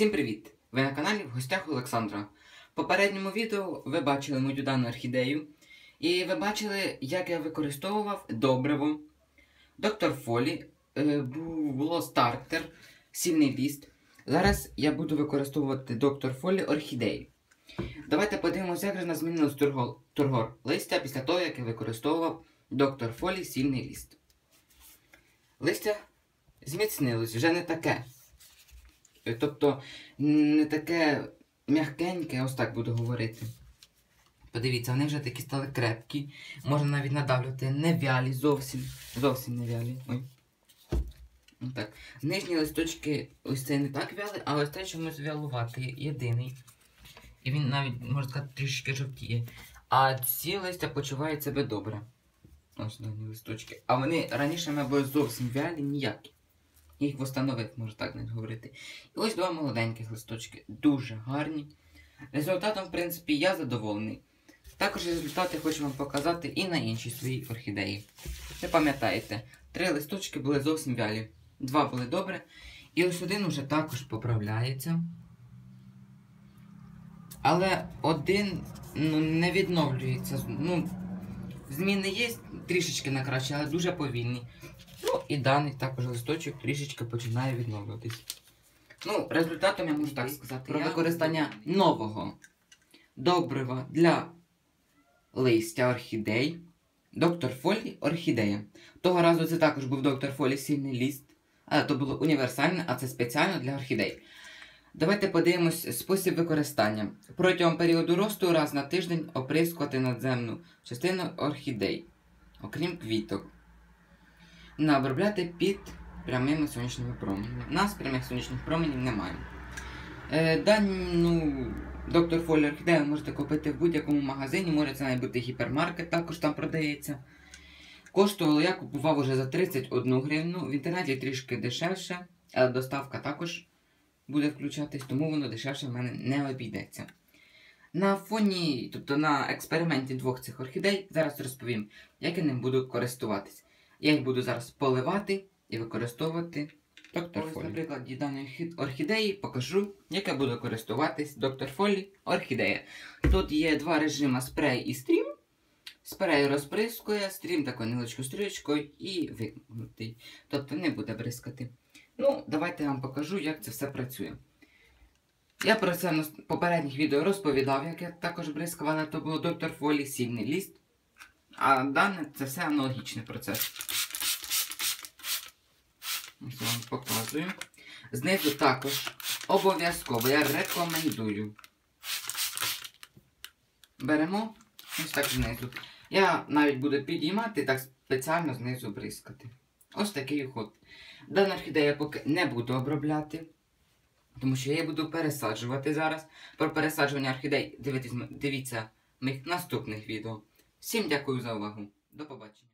Всім привіт! Ви на каналі в гостях Олександра. В попередньому відео ви бачили мою дану орхідею, і ви бачили, як я використовував добриво. Доктор Фолі е, було стартер, сильний ліст. Зараз я буду використовувати доктор Фолі орхідею. Давайте подивимося, як же нас змінилось тургор, тургор листя після того, як я використовував доктор Фолі сильний ліст. Листя зміцнилось, вже не таке. Е, Тобто не таке м'якеньке, ось так буду говорити. Подивіться, вони вже такі стали крепкі. Можна навіть надавлювати не вялі зовсім. Зовсім не вялі. Ой. Так. Нижні листочки ось цей не так вялий, а ось цей чомусь вялуватий, єдиний. І він навіть, можна сказати, трішки жовтіє. А ці листя почувають себе добре. Ось дані листочки. А вони раніше ми були зовсім вялі, ніякі. Їх встановив, можу так навіть говорити. І ось два молоденьких листочки. Дуже гарні. Результатом, в принципі, я задоволений. Також результати хочу вам показати і на іншій своїй орхідеї. Ви пам'ятаєте, три листочки були зовсім вялі. Два були добре. І ось один уже також поправляється. Але один ну, не відновлюється. Ну, зміни є трішечки на краще, але дуже повільні. Ну і даний також листочок трішечки починає відновлюватись. Ну, результатом я можу так сказати. Про Я- використання нового добрива для листя орхідей. Доктор Фолі орхідея. Того разу це також був доктор Фолі сильний ліст. Але то було універсальне, а це спеціально для орхідей. Давайте подивимось спосіб використання. Протягом періоду росту раз на тиждень оприскувати надземну частину орхідей, окрім квіток. Обробляти під прямими сонячними променями. У нас прямих сонячних променів немає. Е, дану доктор Фолі орхідею можете купити в будь-якому магазині, може це навіть бути гіпермаркет, також там продається. Коштувало я купував уже за 31 гривну, в інтернеті трішки дешевше, але доставка також буде включатись, тому воно дешевше в мене не обійдеться. На фоні, тобто на експерименті двох цих орхідей, зараз розповім, як я ним буду користуватись. Я їх буду зараз поливати і використовувати доктор Фолі. На прикладі даної орхідеї покажу, як я буду користуватись доктор Фолі орхідея. Тут є два режими спрей і стрім. Спрей розприскує, стрім такою невеличкою стрічкою і вимкнутий. Тобто не буде бризкати. Ну, давайте я вам покажу, як це все працює. Я про це на попередніх відео розповідав, як я також бризкав, але то було доктор Фолі сильний ліст. А дане це все аналогічний процес. Ось вам показую. Знизу також обов'язково я рекомендую. Беремо ось так знизу. Я навіть буду підіймати так спеціально знизу бризкати. Ось такий ход. Дану орхідею поки не буду обробляти, тому що я її буду пересаджувати зараз. Про пересаджування орхідей дивіться, моїх наступних відео. Всім дякую за увагу. До побачення.